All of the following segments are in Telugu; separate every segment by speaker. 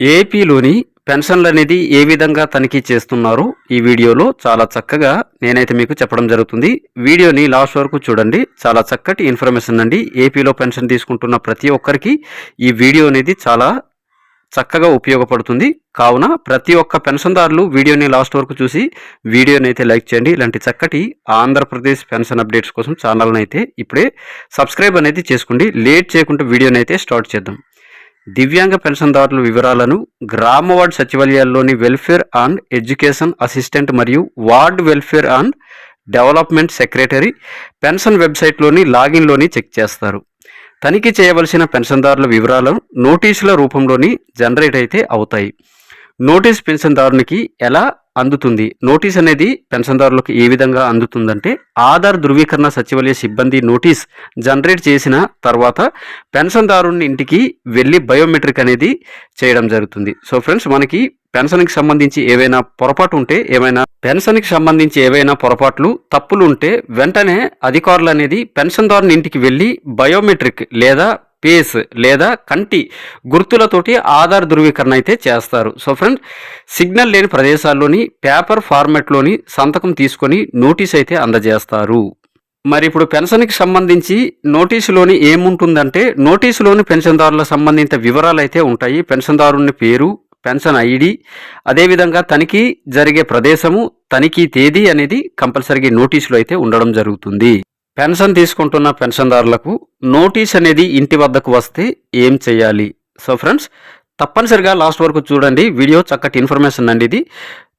Speaker 1: ఏపీలోని పెన్షన్లు అనేది ఏ విధంగా తనిఖీ చేస్తున్నారో ఈ వీడియోలో చాలా చక్కగా నేనైతే మీకు చెప్పడం జరుగుతుంది. వీడియోని లాస్ట్ వరకు చూడండి. చాలా చక్కటి ఇన్ఫర్మేషన్ అండి. ఏపీలో పెన్షన్ తీసుకుంటున్న ప్రతి ఒక్కరికి ఈ వీడియో అనేది చాలా చక్కగా ఉపయోగపడుతుంది. కావున ప్రతి ఒక్క పెన్షన్దారులు వీడియోని లాస్ట్ వరకు చూసి వీడియోని అయితే లైక్ చేయండి. ఇలాంటి చక్కటి ఆంధ్రప్రదేశ్ పెన్షన్ అప్డేట్స్ కోసం ఛానల్ని అయితే ఇప్పుడే సబ్స్క్రైబ్ అనేది చేసుకోండి. లేట్ చేయకుండా వీడియోని అయితే స్టార్ట్ చేద్దాం. దివ్యాంగ పెన్షన్దారుల వివరాలను గ్రామ వార్డ్ సచివాలయాల్లోని వెల్ఫేర్ అండ్ ఎడ్యుకేషన్ అసిస్టెంట్ మరియు ward welfare and development secretary pension వెబ్సైట్లోని లాగిన్లోని చెక్ చేస్తారు. తనిఖీ చేయవలసిన పెన్షన్దారుల వివరాలను నోటీసుల రూపంలోని జనరేట్ అయితే అవుతాయి. నోటీస్ పెన్షన్దారునికి ఎలా అందుతుంది? నోటీస్ అనేది పెన్షన్దారులకు ఏ విధంగా అందుతుందంటే ఆధార్ ధృవీకరణ సచివాలయ సిబ్బంది నోటీస్ జనరేట్ చేసిన తర్వాత పెన్షన్దారుని ఇంటికి వెళ్ళి బయోమెట్రిక్ అనేది చేయడం జరుగుతుంది. సో ఫ్రెండ్స్ మనకి పెన్షన్కి సంబంధించి ఏవైనా పొరపాటు ఉంటే ఏమైనా పెన్షన్కి సంబంధించి ఏవైనా పొరపాట్లు తప్పులు ఉంటే వెంటనే అధికారులు అనేది పెన్షన్దారుని ఇంటికి వెళ్ళి బయోమెట్రిక్ లేదా పేస్ లేదా కంటి గుర్తులతోటి ఆధార్ ధృవీకరణ అయితే చేస్తారు. సో ఫ్రెండ్స్ సిగ్నల్ లేని ప్రదేశాల్లోని పేపర్ ఫార్మెట్లోని సంతకం తీసుకొని నోటీస్ అయితే అందజేస్తారు. మరి ఇప్పుడు పెన్షన్కి సంబంధించి నోటీసులోని ఏముంటుందంటే నోటీసులోని పెన్షన్దారుల సంబంధిత వివరాలు అయితే ఉంటాయి. పెన్షన్దారుని పేరు పెన్షన్ ఐడి అదేవిధంగా తనిఖీ జరిగే ప్రదేశము తనిఖీ తేదీ అనేది కంపల్సరీగా నోటీసులో అయితే ఉండడం జరుగుతుంది. పెన్షన్ తీసుకుంటున్న పెన్షన్దారులకు నోటీస్ అనేది ఇంటి వద్దకు వస్తే ఏం చేయాలి? సో ఫ్రెండ్స్ తప్పనిసరిగా లాస్ట్ వరకు చూడండి. వీడియో చక్కటి ఇన్ఫర్మేషన్ అండి ఇది.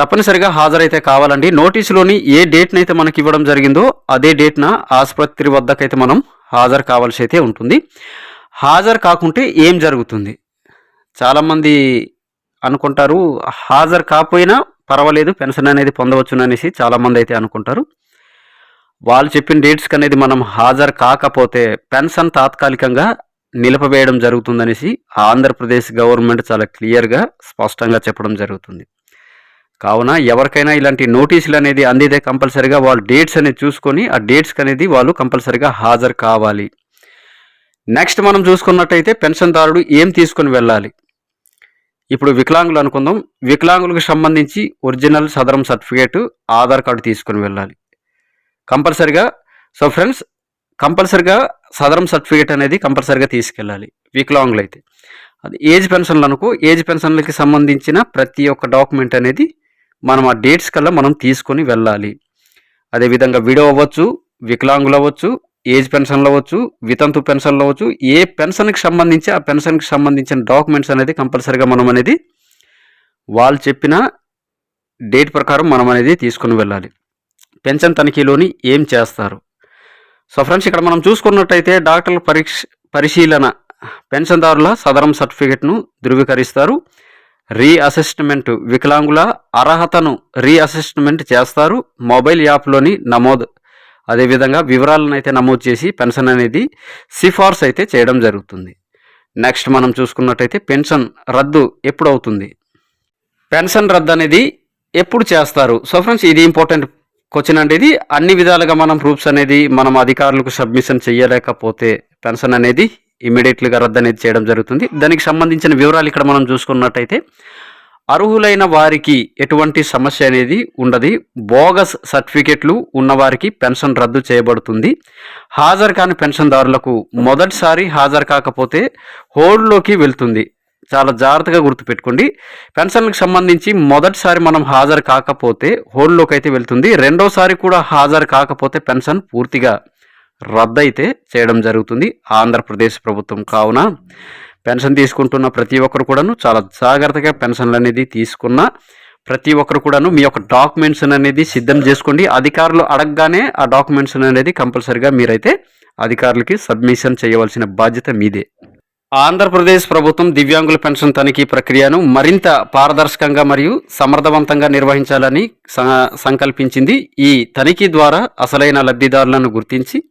Speaker 1: తప్పనిసరిగా హాజరైతే కావాలండి. నోటీసులోని ఏ డేట్నైతే అయితే మనకి ఇవ్వడం జరిగిందో అదే డేట్న ఆసుపత్రి వద్దకైతే మనం హాజరు కావాల్సి అయితే ఉంటుంది. హాజరు కాకుంటే ఏం జరుగుతుంది? చాలామంది అనుకుంటారు హాజరు కాకపోయినా పర్వాలేదు పెన్షన్ అనేది పొందవచ్చు అనేసి చాలామంది అయితే అనుకుంటారు. వాళ్ళు చెప్పిన డేట్స్కి అనేది మనం హాజరు కాకపోతే పెన్షన్ తాత్కాలికంగా నిలిపివేయడం జరుగుతుందనేసి ఆంధ్రప్రదేశ్ గవర్నమెంట్ చాలా క్లియర్గా స్పష్టంగా చెప్పడం జరుగుతుంది. కావున ఎవరికైనా ఇలాంటి నోటీసులు అనేది అందితే కంపల్సరిగా వాళ్ళు డేట్స్ అనేది చూసుకొని ఆ డేట్స్కి అనేది వాళ్ళు కంపల్సరిగా హాజరు కావాలి. నెక్స్ట్ మనం చూసుకున్నట్టయితే పెన్షన్దారుడు ఏం తీసుకొని వెళ్ళాలి? ఇప్పుడు వికలాంగులు అనుకుందాం. వికలాంగులకు సంబంధించి original Sadaram certificate Aadhaar card తీసుకొని వెళ్ళాలి. కంపల్సరిగా సో ఫ్రెండ్స్ కంపల్సరిగా సదరం సర్టిఫికేట్ అనేది కంపల్సరిగా తీసుకెళ్ళాలి. వికలాంగులు అయితే. అది ఏజ్ పెన్షన్లు అనుకో ఏజ్ పెన్షన్లకి సంబంధించిన ప్రతి ఒక్క డాక్యుమెంట్ అనేది మనం ఆ డేట్స్ కల్లా మనం తీసుకొని వెళ్ళాలి. అదేవిధంగా విడో అవ్వచ్చు వికలాంగులు అవ్వచ్చు ఏజ్ పెన్షన్లు అవ్వచ్చు వితంతు పెన్షన్లు అవ్వచ్చు ఏ పెన్షన్కి సంబంధించి ఆ పెన్షన్కి సంబంధించిన డాక్యుమెంట్స్ అనేది కంపల్సరీగా మనం అనేది వాళ్ళు చెప్పిన డేట్ ప్రకారం మనం అనేది తీసుకుని వెళ్ళాలి. పెన్షన్ తనిఖీలోని ఏం చేస్తారు? సో ఫ్రెండ్స్ ఇక్కడ మనం చూసుకున్నట్టయితే డాక్టర్ల పరీక్ష పరిశీలన పెన్షన్దారుల సదరం సర్టిఫికెట్ను ధృవీకరిస్తారు. రీఅసెస్ట్మెంట్ వికలాంగుల అర్హతను రీఅసెస్ట్మెంట్ చేస్తారు. మొబైల్ యాప్లోని నమోదు అదేవిధంగా వివరాలను అయితే నమోదు చేసి పెన్షన్ అనేది సిఫార్సు అయితే చేయడం జరుగుతుంది. నెక్స్ట్ మనం చూసుకున్నట్టయితే పెన్షన్ రద్దు ఎప్పుడు అవుతుంది పెన్షన్ రద్దు అనేది ఎప్పుడు చేస్తారు? సో ఫ్రెండ్స్ ఇది ఇంపార్టెంట్ క్వశ్చన్ అండి ఇది అన్ని విధాలుగా మనం ప్రూఫ్స్ అనేది మనం అధికారులకు సబ్మిషన్ చేయలేకపోతే పెన్షన్ అనేది ఇమీడియట్లీగా రద్దు అనేది చేయడం జరుగుతుంది. దానికి సంబంధించిన వివరాలు ఇక్కడ మనం చూసుకున్నట్టయితే అర్హులైన వారికి ఎటువంటి సమస్య అనేది ఉండదు. బోగస్ సర్టిఫికెట్లు ఉన్నవారికి పెన్షన్ రద్దు చేయబడుతుంది. హాజరు కాని పెన్షన్దారులకు మొదటిసారి హాజరు కాకపోతే హోల్డ్లోకి వెళ్తుంది. చాలా జాగ్రత్తగా గుర్తుపెట్టుకోండి. పెన్షన్లకు సంబంధించి మొదటిసారి మనం హాజరు కాకపోతే హోల్డ్లోకి అయితే వెళ్తుంది. రెండోసారి కూడా హాజరు కాకపోతే పెన్షన్ పూర్తిగా రద్దయితే చేయడం జరుగుతుంది. ఆంధ్రప్రదేశ్ ప్రభుత్వం కావున పెన్షన్ తీసుకుంటున్న ప్రతి ఒక్కరు కూడాను చాలా జాగ్రత్తగా పెన్షన్లు అనేది తీసుకున్న ప్రతి ఒక్కరు కూడాను మీ యొక్క డాక్యుమెంట్స్ అనేది సిద్ధం చేసుకోండి. అధికారులు అడగగానే ఆ డాక్యుమెంట్స్ అనేది కంపల్సరిగా మీరైతే అధికారులకి సబ్మిషన్ చేయవలసిన బాధ్యత మీదే. ఆంధ్రప్రదేశ్ ప్రభుత్వం దివ్యాంగుల పెన్షన్ తనిఖీ ప్రక్రియను మరింత పారదర్శకంగా మరియు సమర్థవంతంగా నిర్వహించాలని స- సంకల్పించింది ఈ తనిఖీ ద్వారా అసలైన లబ్ధిదారులను గుర్తించి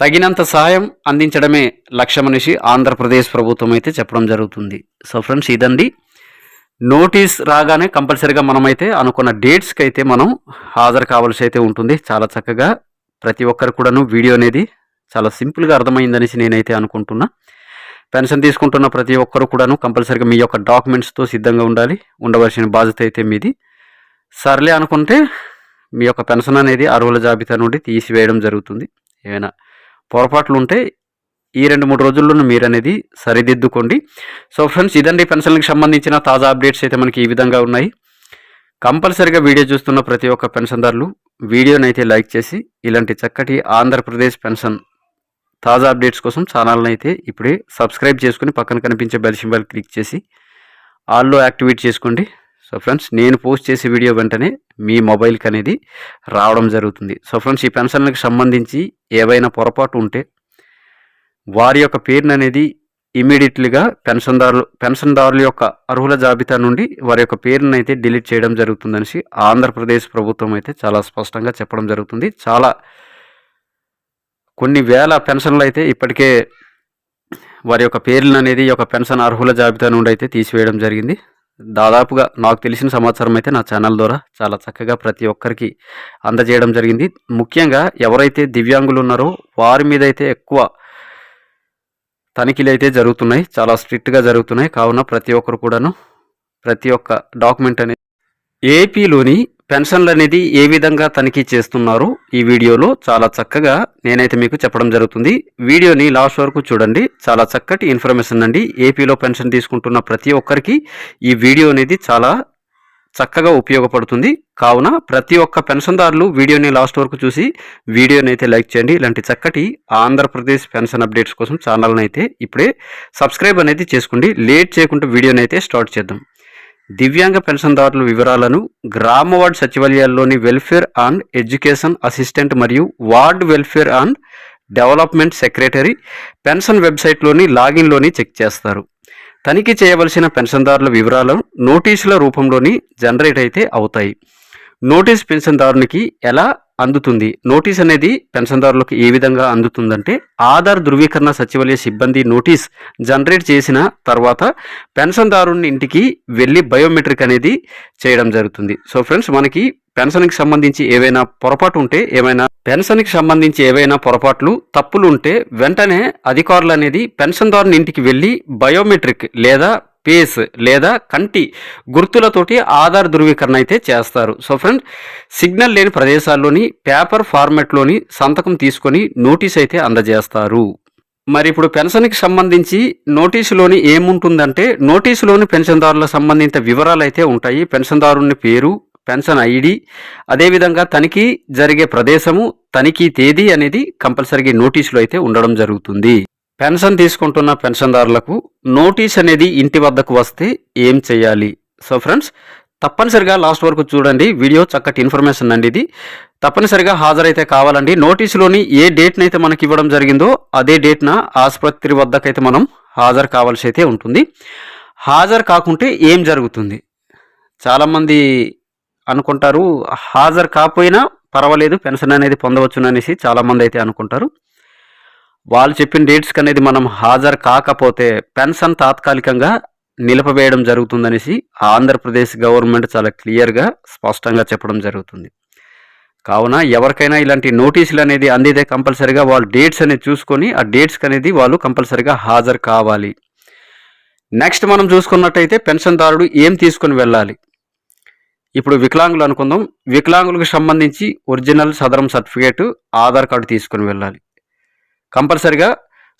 Speaker 1: తగినంత సహాయం అందించడమే లక్ష్యమనిషి ఆంధ్రప్రదేశ్ ప్రభుత్వం అయితే చెప్పడం జరుగుతుంది. సో ఫ్రెండ్స్ ఇదండి. నోటీస్ రాగానే కంపల్సరీగా మనమైతే అనుకున్న డేట్స్కి అయితే మనం హాజరు కావాల్సి అయితే ఉంటుంది. చాలా చక్కగా ప్రతి ఒక్కరు కూడాను వీడియో అనేది చాలా సింపుల్గా అర్థమైందనేసి నేనైతే అనుకుంటున్నా. పెన్షన్ తీసుకుంటున్న ప్రతి ఒక్కరు కూడాను కంపల్సరీగా మీ యొక్క డాక్యుమెంట్స్తో సిద్ధంగా ఉండాలి. ఉండవలసిన బాధ్యత అయితే మీది. సర్లే అనుకుంటే మీ యొక్క పెన్షన్ అనేది అర్హుల జాబితా నుండి తీసివేయడం జరుగుతుంది. ఏమైనా పొరపాట్లు ఉంటే ఈ రెండు మూడు రోజుల్లోనూ మీరు అనేది సరిదిద్దుకోండి. సో ఫ్రెండ్స్ ఇదండి పెన్షన్కి సంబంధించిన తాజా అప్డేట్స్ అయితే మనకి ఈ విధంగా ఉన్నాయి. కంపల్సరిగా వీడియో చూస్తున్న ప్రతి ఒక్క పెన్షన్దారులు వీడియోనైతే లైక్ చేసి ఇలాంటి చక్కటి ఆంధ్రప్రదేశ్ పెన్షన్ తాజా అప్డేట్స్ కోసం ఛానల్ని అయితే ఇప్పుడే సబ్స్క్రైబ్ చేసుకుని పక్కన కనిపించే బెల్ సింబల్ క్లిక్ చేసి ఆల్లో యాక్టివేట్ చేసుకోండి. సో ఫ్రెండ్స్ నేను పోస్ట్ చేసే వీడియో వెంటనే మీ మొబైల్కి అనేది రావడం జరుగుతుంది. సో ఫ్రెండ్స్ ఈ పెన్షన్లకు సంబంధించి ఏవైనా పొరపాటు ఉంటే వారి యొక్క పేరును అనేది ఇమీడియట్లీగా పెన్షన్దారులు పెన్షన్దారుల యొక్క అర్హుల జాబితా నుండి వారి యొక్క పేరును అయితే డిలీట్ చేయడం జరుగుతుందనేసి ఆంధ్రప్రదేశ్ ప్రభుత్వం అయితే చాలా స్పష్టంగా చెప్పడం జరుగుతుంది. చాలా కొన్ని వేల పెన్షన్లు అయితే ఇప్పటికే వారి యొక్క పేర్లను అనేది ఈ యొక్క పెన్షన్ అర్హుల జాబితా నుండి అయితే తీసివేయడం జరిగింది. దాదాపుగా నాకు తెలిసిన సమాచారం అయితే నా ఛానల్ ద్వారా చాలా చక్కగా ప్రతి ఒక్కరికి అందజేయడం జరిగింది. ముఖ్యంగా ఎవరైతే దివ్యాంగులు ఉన్నారో వారి మీద అయితే ఎక్కువ తనిఖీలు అయితే జరుగుతున్నాయి. చాలా స్ట్రిక్ట్గా జరుగుతున్నాయి. కావున ప్రతి ఒక్కరు కూడాను ప్రతి ఒక్క డాక్యుమెంట్ అనేది ఏపీలోని పెన్షన్లు అనేది ఏ విధంగా తనిఖీ చేస్తున్నారో ఈ వీడియోలో చాలా చక్కగా నేనైతే మీకు చెప్పడం జరుగుతుంది. వీడియోని లాస్ట్ వరకు చూడండి. చాలా చక్కటి ఇన్ఫర్మేషన్ అండి. ఏపీలో పెన్షన్ తీసుకుంటున్న ప్రతి ఒక్కరికి ఈ వీడియో అనేది చాలా చక్కగా ఉపయోగపడుతుంది. కావున ప్రతి ఒక్క పెన్షన్దారులు వీడియోని లాస్ట్ వరకు చూసి వీడియోని అయితే లైక్ చేయండి. ఇలాంటి చక్కటి ఆంధ్రప్రదేశ్ పెన్షన్ అప్డేట్స్ కోసం ఛానల్ని అయితే ఇప్పుడే సబ్స్క్రైబ్ అనేది చేసుకోండి. లేట్ చేయకుండా వీడియోని అయితే స్టార్ట్ చేద్దాం. దివ్యాంగ పెన్షన్దారుల వివరాలను గ్రామ వార్డ్ సచివాలయాల్లోని వెల్ఫేర్ అండ్ ఎడ్యుకేషన్ అసిస్టెంట్ మరియు ward welfare and development secretary pension వెబ్సైట్లోని లాగిన్లోని చెక్ చేస్తారు. తనిఖీ చేయవలసిన పెన్షన్దారుల వివరాలు నోటీసుల రూపంలోని జనరేట్ అయితే అవుతాయి. నోటీస్ పెన్షన్దారునికి ఎలా అందుతుంది? నోటీస్ అనేది పెన్షన్దారులకు ఏ విధంగా అందుతుందంటే ఆధార్ ధృవీకరణ సచివాలయ సిబ్బంది నోటీస్ జనరేట్ చేసిన తర్వాత పెన్షన్దారుని ఇంటికి వెళ్ళి బయోమెట్రిక్ అనేది చేయడం జరుగుతుంది. సో ఫ్రెండ్స్ మనకి పెన్షన్కి సంబంధించి ఏవైనా పొరపాటు ఉంటే ఏమైనా పెన్షన్కి సంబంధించి ఏవైనా పొరపాట్లు తప్పులు ఉంటే వెంటనే అధికారులు అనేది పెన్షన్దారుని ఇంటికి వెళ్ళి బయోమెట్రిక్ లేదా పేస్ లేదా కంటి గుర్తులతోటి ఆధార్ ధృవీకరణ అయితే చేస్తారు. సో ఫ్రెండ్ సిగ్నల్ లేని ప్రదేశాల్లోని పేపర్ ఫార్మాట్లోని సంతకం తీసుకొని నోటీస్ అయితే అందజేస్తారు. మరి ఇప్పుడు పెన్షన్కి సంబంధించి నోటీసులోని ఏముంటుందంటే నోటీసులోని పెన్షన్దారుల సంబంధిత వివరాలు అయితే ఉంటాయి. పెన్షన్దారుని పేరు పెన్షన్ ఐడి అదేవిధంగా తనిఖీ జరిగే ప్రదేశము తనిఖీ తేదీ అనేది కంపల్సరీగా నోటీసులో అయితే ఉండడం జరుగుతుంది. పెన్షన్ తీసుకుంటున్న పెన్షన్దారులకు నోటీస్ అనేది ఇంటి వద్దకు వస్తే ఏం చేయాలి? సో ఫ్రెండ్స్ తప్పనిసరిగా లాస్ట్ వరకు చూడండి. వీడియో చక్కటి ఇన్ఫర్మేషన్ అండి ఇది. తప్పనిసరిగా హాజరైతే కావాలండి. నోటీసులోని ఏ డేట్ని అయితే మనకి ఇవ్వడం జరిగిందో అదే డేట్న ఆసుపత్రి వద్దకైతే మనం హాజరు కావాల్సి అయితే ఉంటుంది. హాజరు కాకుంటే ఏం జరుగుతుంది? చాలామంది అనుకుంటారు హాజరు కాకపోయినా పర్వాలేదు పెన్షన్ అనేది పొందవచ్చు అనేసి చాలామంది అయితే అనుకుంటారు. వాళ్ళు చెప్పిన డేట్స్కి అనేది మనం హాజరు కాకపోతే పెన్షన్ తాత్కాలికంగా నిలపవేయడం జరుగుతుందనేసి ఆంధ్రప్రదేశ్ గవర్నమెంట్ చాలా క్లియర్గా స్పష్టంగా చెప్పడం జరుగుతుంది. కావున ఎవరికైనా ఇలాంటి నోటీసులు అనేది అందితే కంపల్సరీగా వాళ్ళు డేట్స్ అనేది చూసుకొని ఆ డేట్స్కి అనేది వాళ్ళు కంపల్సరీగా హాజరు కావాలి. నెక్స్ట్ మనం చూసుకున్నట్టయితే పెన్షన్దారుడు ఏం తీసుకొని వెళ్ళాలి? ఇప్పుడు వికలాంగులు అనుకుందాం. వికలాంగులకు సంబంధించి original Sadaram certificate Aadhaar card తీసుకొని వెళ్ళాలి. కంపల్సరిగా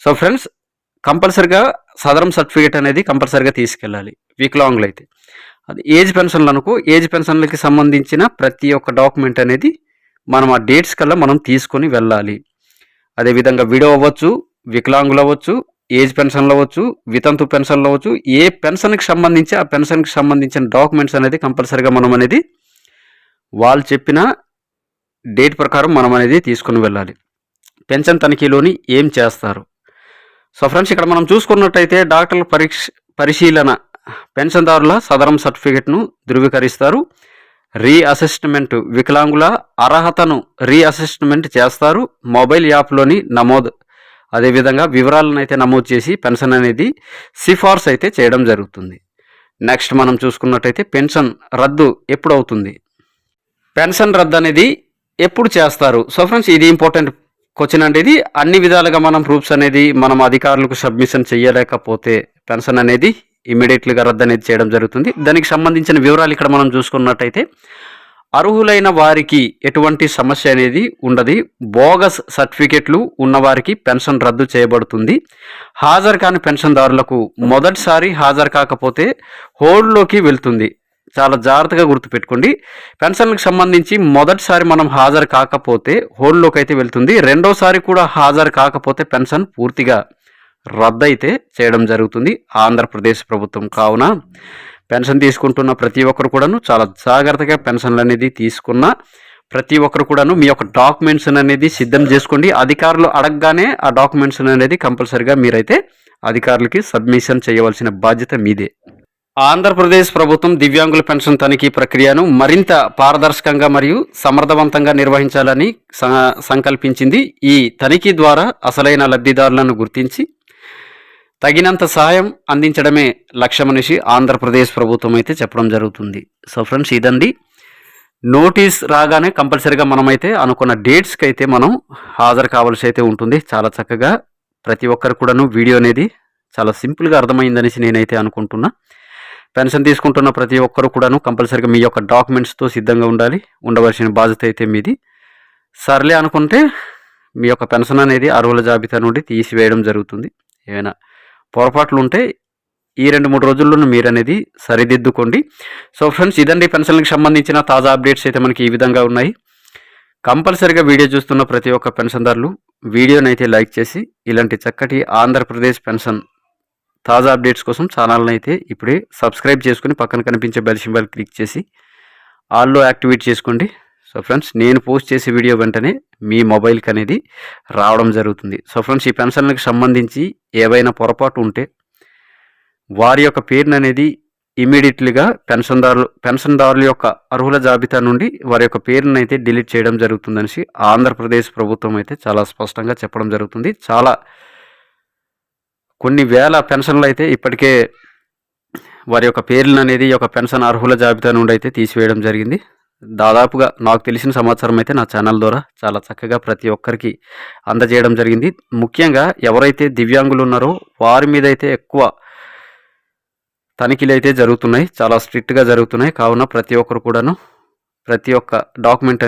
Speaker 1: సో ఫ్రెండ్స్ కంపల్సరిగా సదరం సర్టిఫికేట్ అనేది కంపల్సరిగా తీసుకెళ్ళాలి. వికలాంగులు అయితే. అది ఏజ్ పెన్షన్లు అనుకో ఏజ్ పెన్షన్లకి సంబంధించిన ప్రతి ఒక్క డాక్యుమెంట్ అనేది మనం ఆ డేట్స్ కల్లా మనం తీసుకొని వెళ్ళాలి. అదేవిధంగా విడో అవ్వచ్చు వికలాంగులు అవ్వచ్చు ఏజ్ పెన్షన్లు అవ్వచ్చు వితంతు పెన్షన్లు అవ్వచ్చు ఏ పెన్షన్కి సంబంధించి ఆ పెన్షన్కి సంబంధించిన డాక్యుమెంట్స్ అనేది కంపల్సరీగా మనం అనేది వాళ్ళు చెప్పిన డేట్ ప్రకారం మనం అనేది తీసుకుని వెళ్ళాలి. పెన్షన్ తనిఖీలోని ఏం చేస్తారు? సో ఫ్రెండ్స్ ఇక్కడ మనం చూసుకున్నట్టయితే డాక్టర్ల పరీక్ష పరిశీలన పెన్షన్దారుల సదరం సర్టిఫికెట్ను ధృవీకరిస్తారు. రీఅసెస్ట్మెంట్ వికలాంగుల అర్హతను రీఅసెస్ట్మెంట్ చేస్తారు. మొబైల్ యాప్లోని నమోదు అదేవిధంగా వివరాలను అయితే నమోదు చేసి పెన్షన్ అనేది సిఫార్సు అయితే చేయడం జరుగుతుంది. నెక్స్ట్ మనం చూసుకున్నట్టయితే పెన్షన్ రద్దు ఎప్పుడు అవుతుంది పెన్షన్ రద్దు అనేది ఎప్పుడు చేస్తారు? సో ఫ్రెండ్స్ ఇది ఇంపార్టెంట్ క్వశ్చన్ అంటే ఇది అన్ని విధాలుగా మనం ప్రూఫ్స్ అనేది మనం అధికారులకు సబ్మిషన్ చేయలేకపోతే పెన్షన్ అనేది ఇమీడియట్లీగా రద్దు అనేది చేయడం జరుగుతుంది. దానికి సంబంధించిన వివరాలు ఇక్కడ మనం చూసుకున్నట్టయితే అర్హులైన వారికి ఎటువంటి సమస్య అనేది ఉండదు. బోగస్ సర్టిఫికెట్లు ఉన్నవారికి పెన్షన్ రద్దు చేయబడుతుంది. హాజరు కాని పెన్షన్దారులకు మొదటిసారి హాజరు కాకపోతే హోల్డ్లోకి వెళ్తుంది. చాలా జాగ్రత్తగా గుర్తుపెట్టుకోండి. పెన్షన్లకు సంబంధించి మొదటిసారి మనం హాజరు కాకపోతే హోల్డ్లోకి అయితే వెళ్తుంది. రెండోసారి కూడా హాజరు కాకపోతే పెన్షన్ పూర్తిగా రద్దయితే చేయడం జరుగుతుంది. ఆంధ్రప్రదేశ్ ప్రభుత్వం కావున పెన్షన్ తీసుకుంటున్న ప్రతి ఒక్కరు కూడాను చాలా జాగ్రత్తగా పెన్షన్లు అనేది తీసుకున్న ప్రతి ఒక్కరు కూడాను మీ యొక్క డాక్యుమెంట్స్ అనేది సిద్ధం చేసుకోండి. అధికారులు అడగగానే ఆ డాక్యుమెంట్స్ అనేది కంపల్సరిగా మీరైతే అధికారులకి సబ్మిషన్ చేయవలసిన బాధ్యత మీదే. ఆంధ్రప్రదేశ్ ప్రభుత్వం దివ్యాంగుల పెన్షన్ తనిఖీ ప్రక్రియను మరింత పారదర్శకంగా మరియు సమర్థవంతంగా నిర్వహించాలని స- సంకల్పించింది ఈ తనిఖీ ద్వారా అసలైన లబ్ధిదారులను గుర్తించి తగినంత సహాయం అందించడమే లక్ష్యమనిషి ఆంధ్రప్రదేశ్ ప్రభుత్వం అయితే చెప్పడం జరుగుతుంది. సో ఫ్రెండ్స్ ఇదండి. నోటీస్ రాగానే కంపల్సరీగా మనమైతే అనుకున్న డేట్స్కి అయితే మనం హాజరు కావాల్సి అయితే ఉంటుంది. చాలా చక్కగా ప్రతి ఒక్కరు కూడాను వీడియో అనేది చాలా సింపుల్గా అర్థమైందనేసి నేనైతే అనుకుంటున్నా. పెన్షన్ తీసుకుంటున్న ప్రతి ఒక్కరు కూడాను కంపల్సరీగా మీ యొక్క డాక్యుమెంట్స్తో సిద్ధంగా ఉండాలి. ఉండవలసిన బాధ్యత అయితే మీది. సర్లే అనుకుంటే మీ యొక్క పెన్షన్ అనేది అర్హుల జాబితా నుండి తీసివేయడం జరుగుతుంది. ఏమైనా పొరపాట్లు ఉంటే ఈ రెండు మూడు రోజుల్లోనూ మీరు అనేది సరిదిద్దుకోండి. సో ఫ్రెండ్స్ ఇదండి పెన్షన్లకు సంబంధించిన తాజా అప్డేట్స్ అయితే మనకి ఈ విధంగా ఉన్నాయి. కంపల్సరిగా వీడియో చూస్తున్న ప్రతి ఒక్క పెన్షన్దారులు వీడియోనైతే లైక్ చేసి ఇలాంటి చక్కటి ఆంధ్రప్రదేశ్ పెన్షన్ తాజా అప్డేట్స్ కోసం ఛానల్ని అయితే ఇప్పుడే సబ్స్క్రైబ్ చేసుకుని పక్కన కనిపించే బెల్ సింబల్ క్లిక్ చేసి ఆల్లో యాక్టివేట్ చేసుకోండి. సో ఫ్రెండ్స్ నేను పోస్ట్ చేసే వీడియో వెంటనే మీ మొబైల్కి అనేది రావడం జరుగుతుంది. సో ఫ్రెండ్స్ ఈ పెన్షన్లకు సంబంధించి ఏవైనా పొరపాటు ఉంటే వారి యొక్క పేరును అనేది ఇమీడియట్లీగా పెన్షన్దారులు పెన్షన్దారుల యొక్క అర్హుల జాబితా నుండి వారి యొక్క పేరును అయితే డిలీట్ చేయడం జరుగుతుందనేసి ఆంధ్రప్రదేశ్ ప్రభుత్వం అయితే చాలా స్పష్టంగా చెప్పడం జరుగుతుంది. చాలా కొన్ని వేల పెన్షన్లు అయితే ఇప్పటికే వారి యొక్క పేర్లను అనేది ఈ యొక్క పెన్షన్ అర్హుల జాబితా నుండి అయితే తీసివేయడం జరిగింది. దాదాపుగా నాకు తెలిసిన సమాచారం అయితే నా ఛానల్ ద్వారా చాలా చక్కగా ప్రతి ఒక్కరికి అందజేయడం జరిగింది. ముఖ్యంగా ఎవరైతే దివ్యాంగులు ఉన్నారో వారి మీద అయితే ఎక్కువ తనిఖీలు అయితే జరుగుతున్నాయి. చాలా స్ట్రిక్ట్గా జరుగుతున్నాయి. కావున ప్రతి ఒక్కరు కూడాను ప్రతి ఒక్క డాక్యుమెంట్